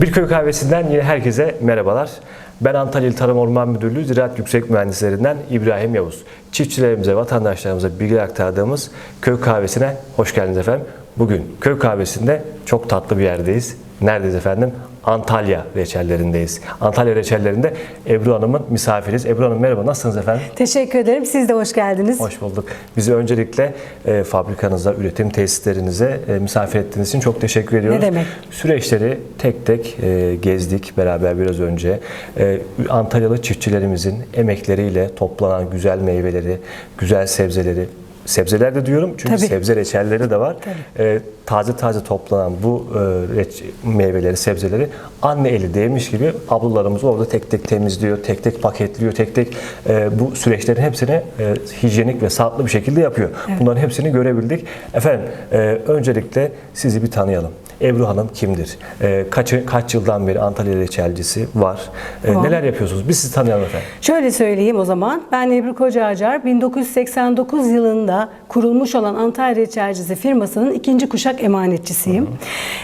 Bir köy kahvesinden yine herkese merhabalar. Ben Antalya Tarım Orman Müdürlüğü Ziraat Yüksek Mühendislerinden İbrahim Yavuz. Çiftçilerimize, vatandaşlarımıza bilgi aktardığımız köy kahvesine hoş geldiniz efendim. Bugün köy kahvesinde çok tatlı bir yerdeyiz. Neredeyiz efendim? Antalya reçellerindeyiz. Antalya reçellerinde Ebru Hanım'ın misafiriz. Ebru Hanım merhaba, nasılsınız efendim? Teşekkür ederim. Siz de hoş geldiniz. Hoş bulduk. Bizi öncelikle e, fabrikanıza, üretim tesislerinize e, misafir ettiğiniz için çok teşekkür ediyoruz. Ne demek. Süreçleri tek tek e, gezdik beraber biraz önce. E, Antalyalı çiftçilerimizin emekleriyle toplanan güzel meyveleri, güzel sebzeleri, sebzeler de diyorum çünkü Tabii. sebze reçelleri de var. E, taze taze toplanan bu e, reç- meyveleri, sebzeleri anne eli değmiş gibi ablalarımız orada tek tek temizliyor, tek tek paketliyor, tek tek e, bu süreçlerin hepsini e, hijyenik ve sağlıklı bir şekilde yapıyor. Bunların hepsini görebildik. Efendim e, öncelikle sizi bir tanıyalım. Ebru Hanım kimdir? E, kaç, kaç yıldan beri Antalya reçelcisi var? E, Var. neler yapıyorsunuz? Biz sizi tanıyalım efendim. Şöyle söyleyeyim o zaman. Ben Ebru Kocaacar 1989 yılında kurulmuş olan Antalya Reçelcisi firmasının ikinci kuşak emanetçisiyim.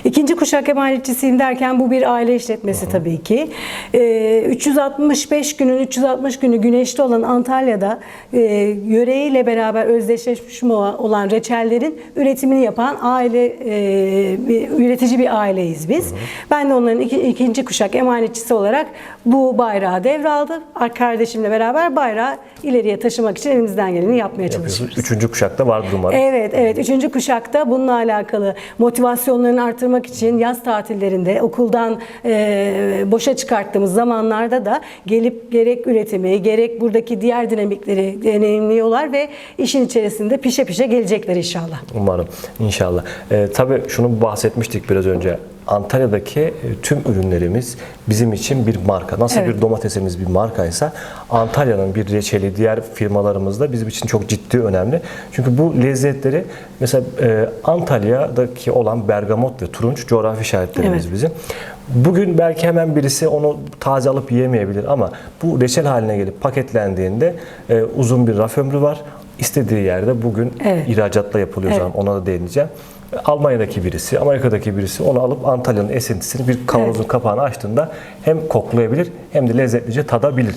İkinci kuşak emanetçisiyim derken bu bir aile işletmesi tabii ki. Ee, 365 günün 360 günü güneşli olan Antalya'da e, yöreyle beraber özdeşleşmiş olan reçellerin üretimini yapan aile e, bir, üretici bir aileyiz biz. Ben de onların iki- ikinci kuşak emanetçisi olarak bu bayrağı devraldım. Kardeşimle beraber bayrağı ileriye taşımak için elimizden geleni yapmaya çalışıyoruz. Üçüncü kuşakta vardır umarım. Evet, evet. Üçüncü kuşakta bununla alakalı motivasyonlarını artırmak için yaz tatillerinde okuldan e, boşa çıkarttığımız zamanlarda da gelip gerek üretimi, gerek buradaki diğer dinamikleri deneyimliyorlar ve işin içerisinde pişe pişe gelecekler inşallah. Umarım, inşallah. Ee, tabii şunu bahsetmiştik biraz önce. Antalya'daki e, tüm ürünlerimiz bizim için bir marka. Nasıl Evet. bir domatesimiz bir markaysa Antalya'nın bir reçeli diğer firmalarımız da bizim için çok ciddi önemli. Çünkü bu lezzetleri mesela e, Antalya'daki olan bergamot ve turunç coğrafi işaretlerimiz Evet. bizim. Bugün belki hemen birisi onu taze alıp yiyemeyebilir ama bu reçel haline gelip paketlendiğinde e, uzun bir raf ömrü var. İstediği yerde bugün Evet. ihracatla yapılıyor Evet. zaten ona da değineceğim. Almanya'daki birisi, Amerika'daki birisi onu alıp Antalya'nın esintisini bir kavanozun kapağını açtığında hem koklayabilir hem de lezzetlice tadabilir.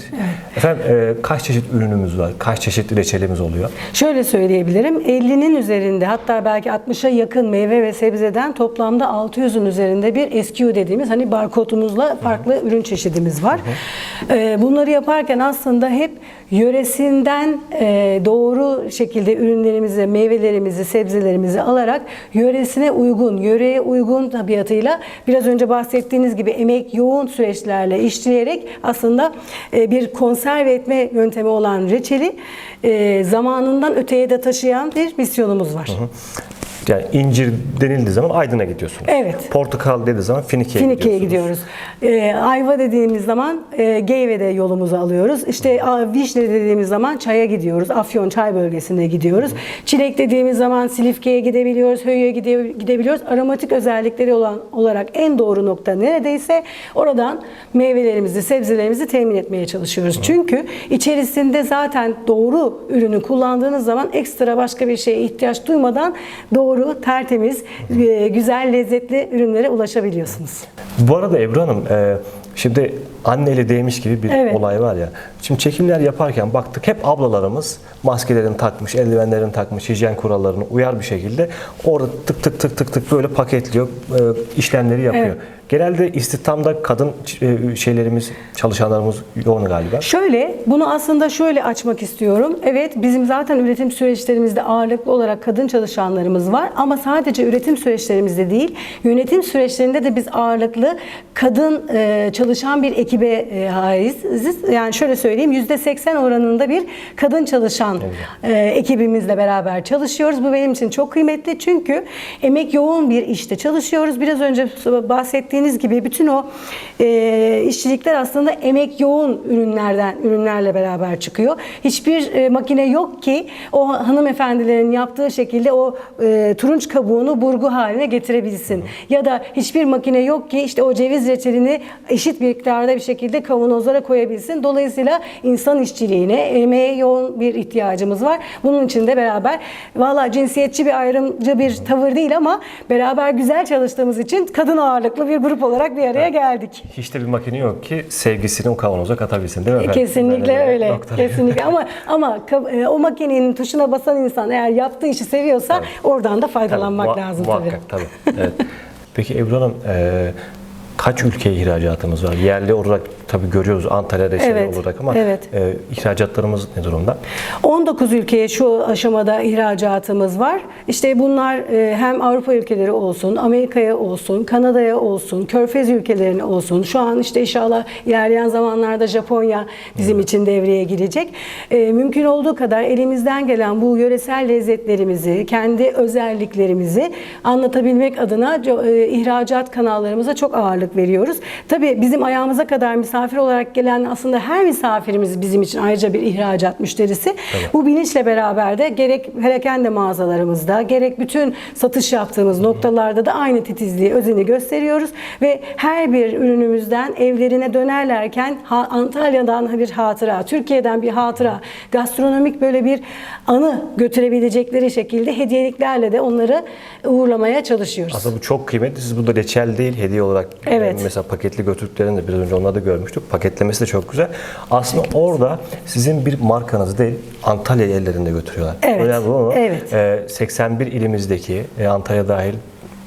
Efendim e, kaç çeşit ürünümüz var? Kaç çeşit reçelimiz oluyor? Şöyle söyleyebilirim. 50'nin üzerinde hatta belki 60'a yakın meyve ve sebzeden toplamda 600'ün üzerinde bir SKU dediğimiz hani barkodumuzla farklı ürün çeşidimiz var. Ee, Bunları yaparken aslında hep yöresinden e, doğru şekilde ürünlerimizi, meyvelerimizi, sebzelerimizi alarak yöresine uygun, yöreye uygun tabiatıyla biraz önce bahsettiğiniz gibi emek yoğun süreçlerle işleyerek aslında e, bir konserve etme yöntemi olan reçeli e, zamanından öteye de taşıyan bir misyonumuz var. Yani incir denildiği zaman Aydın'a gidiyorsunuz. Evet. Portakal dediği zaman Finike'ye Finike'ye gidiyoruz. Ee, ayva dediğimiz zaman e, Geyve'de yolumuzu alıyoruz. İşte a, vişne dediğimiz zaman çaya gidiyoruz. Afyon çay bölgesine gidiyoruz. Çilek dediğimiz zaman Silifke'ye gidebiliyoruz. Höyü'ye gide, gidebiliyoruz. Aromatik özellikleri olan olarak en doğru nokta neredeyse oradan meyvelerimizi, sebzelerimizi temin etmeye çalışıyoruz. Çünkü içerisinde zaten doğru ürünü kullandığınız zaman ekstra başka bir şeye ihtiyaç duymadan doğru, tertemiz, e, güzel, lezzetli ürünlere ulaşabiliyorsunuz. Bu arada Ebru Hanım, e, şimdi anne eli değmiş gibi bir Evet. olay var ya. Şimdi çekimler yaparken baktık hep ablalarımız maskelerini takmış, eldivenlerini takmış, hijyen kurallarını uyar bir şekilde orada tık tık tık tık tık böyle paketliyor, e, işlemleri yapıyor. Evet. Genelde istihdamda kadın e, şeylerimiz, çalışanlarımız yoğun galiba. Şöyle, bunu aslında şöyle açmak istiyorum. Evet, bizim zaten üretim süreçlerimizde ağırlıklı olarak kadın çalışanlarımız var ama sadece üretim süreçlerimizde değil, yönetim süreçlerinde de biz ağırlıklı kadın e, çalışan bir ekibe e, haiziz. Yani şöyle söyleyeyim, %80 oranında bir kadın çalışan e, ekibimizle beraber çalışıyoruz. Bu benim için çok kıymetli çünkü emek yoğun bir işte çalışıyoruz. Biraz önce bahsettiğiniz gibi bütün o e, işçilikler aslında emek yoğun ürünlerden ürünlerle beraber çıkıyor. Hiçbir e, makine yok ki o hanımefendilerin yaptığı şekilde o e, turunç kabuğunu burgu haline getirebilsin. Ya da hiçbir makine yok ki işte o ceviz reçelini eşit miktarda bir şekilde kavanozlara koyabilsin. Dolayısıyla insan işçiliğine, emeğe yoğun bir ihtiyacımız var. Bunun için de beraber valla cinsiyetçi bir ayrımcı bir tavır değil ama beraber güzel çalıştığımız için kadın ağırlıklı bir grup olarak bir araya geldik. Hiç de bir makine yok ki sevgisini o kavanoza katabilsin değil mi efendim? Kesinlikle Yani öyle. noktayı- Kesinlikle ama ama e, o makinenin tuşuna basan insan eğer yaptığı işi seviyorsa oradan da faydalanmak Tabii, lazım muhakkak, tabii. tabii. Evet. Peki Ebru Hanım, e, kaç ülkeye ihracatımız var? Yerli olarak tabii görüyoruz Antalya reçeli Evet, olarak ama evet. e, ihracatlarımız ne durumda? 19 ülkeye şu aşamada ihracatımız var. İşte bunlar e, hem Avrupa ülkeleri olsun, Amerika'ya olsun, Kanada'ya olsun, Körfez ülkelerine olsun. Şu an işte inşallah ilerleyen zamanlarda Japonya bizim için devreye girecek. E, Mümkün olduğu kadar elimizden gelen bu yöresel lezzetlerimizi, kendi özelliklerimizi anlatabilmek adına e, ihracat kanallarımıza çok ağırlık veriyoruz. Tabii bizim ayağımıza kadar misafir olarak gelen aslında her misafirimiz bizim için ayrıca bir ihracat müşterisi. Bu bilinçle beraber de gerek perakende mağazalarımızda gerek bütün satış yaptığımız noktalarda da aynı titizliği, özeni gösteriyoruz ve her bir ürünümüzden evlerine dönerlerken Antalya'dan bir hatıra, Türkiye'den bir hatıra, gastronomik böyle bir anı götürebilecekleri şekilde hediyeliklerle de onları uğurlamaya çalışıyoruz. Aslında bu çok kıymetli. Siz burada reçel değil, hediye olarak Evet. mesela paketli götürdüklerini de biraz önce onları da görmüştük. Paketlemesi de çok güzel. Aslında orada sizin bir markanız değil, Antalya ellerinde götürüyorlar. Evet, Önemli ama evet. e, 81 ilimizdeki e, Antalya dahil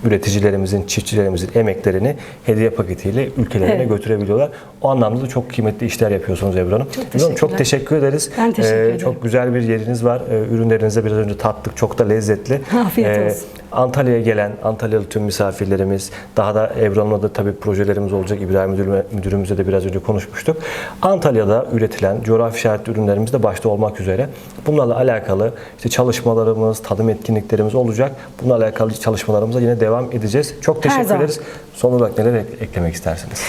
üreticilerimizin, çiftçilerimizin emeklerini hediye paketiyle ülkelerine Evet. götürebiliyorlar. O anlamda da çok kıymetli işler yapıyorsunuz Ebru Hanım. Çok Hanım, çok teşekkür ederiz. Ben teşekkür ederim. Çok güzel bir yeriniz var. E, ürünlerinizi biraz önce tattık. Çok da lezzetli. Afiyet E, olsun. Antalya'ya gelen Antalyalı tüm misafirlerimiz, daha da Ebru Hanım'la da tabii projelerimiz olacak. İbrahim Müdürüme, Müdürümüzle de biraz önce konuşmuştuk. Antalya'da üretilen coğrafi işaretli ürünlerimiz de başta olmak üzere bunlarla alakalı işte çalışmalarımız, tadım etkinliklerimiz olacak. Bununla alakalı çalışmalarımıza yine devam edeceğiz. Çok teşekkür ederiz. Son olarak neler ek- eklemek istersiniz?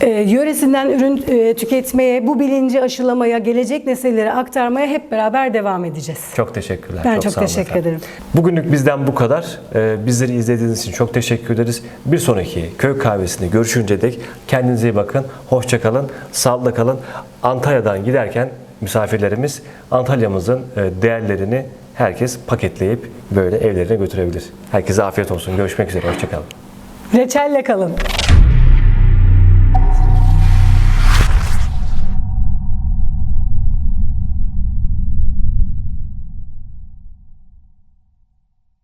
E, yöresinden ürün e, tüketmeye, bu bilinci aşılamaya, gelecek nesillere aktarmaya hep beraber devam edeceğiz. Çok teşekkürler. Ben çok olun teşekkür efendim. ederim. Bugünlük bizden bu kadar. Ee, Bizleri izlediğiniz için çok teşekkür ederiz. Bir sonraki köy kahvesinde görüşünce dek kendinize iyi bakın. Hoşça kalın. Sağlıkla kalın. Antalya'dan giderken misafirlerimiz Antalya'mızın e, değerlerini herkes paketleyip böyle evlerine götürebilir. Herkese afiyet olsun. Görüşmek üzere. Hoşça kalın. Reçelle kalın.